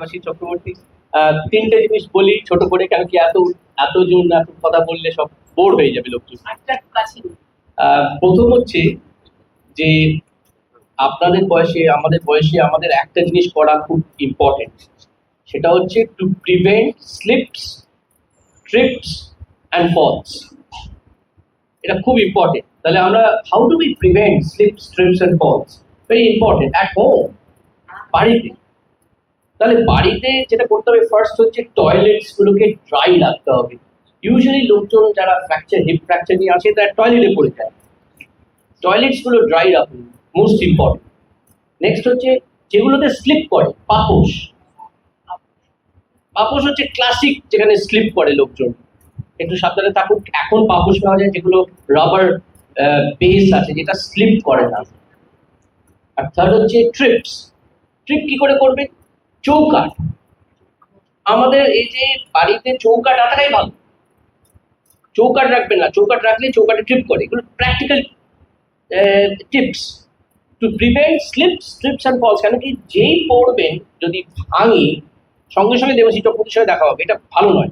দেবাশিস চক্রবর্তী তিনটে জিনিস বলি ছোট করে কেন কি এত এতজন এত কথা বললে সব বোর হয়ে যাবে লোকজন। প্রথম হচ্ছে যে আপনাদের বয়সে আমাদের বয়সে আমাদের একটা জিনিস করা খুব ইম্পর্টেন্ট সেটা হচ্ছে to prevent slips trips and falls এটা খুব ইম্পর্টেন্ট তাহলে আমরা how do we prevent slips trips and falls very important at home বাড়িতে। তাহলে বাড়িতে যেটা করতে হবে ফার্স্ট হচ্ছে টয়লেটস গুলোকে ড্রাই রাখতে হবে। ইউজুয়ালি লোকজন যারা ফ্র্যাকচার হিপ ফ্র্যাকচার নিয়ে আসে, তারা টয়লেটে পড়ে যায়। টয়লেটসগুলো ড্রাই রাখুন মোস্ট ইম্পর্টেন্ট নেক্সট হচ্ছে যেগুলোতে স্লিপ করে, পাপোশ। পাপোশ হচ্ছে ক্লাসিক যেখানে স্লিপ করে লোকজন। একটু সাবধানে থাকুক, এখন পাপোশ পাওয়া যায় যেগুলো রাবার বেস আছে, যেটা স্লিপ করে না। আর থার্ড হচ্ছে ট্রিপস ট্রিপ কি করে করবে? চৌকাট আমাদের এই যে বাড়িতে চৌকাট রাখাটাই ভালো। চৌকাট রাখবেন না চৌকাট রাখলে চৌকাটে ট্রিপ করে। এগুলো practical tips to prevent slip slips and falls কেন কি যেই পড়বেন, যদি ভাঙি, সঙ্গে সঙ্গে দেবশী প্রতিষ্ঠানে দেখা হবে, এটা ভালো নয়।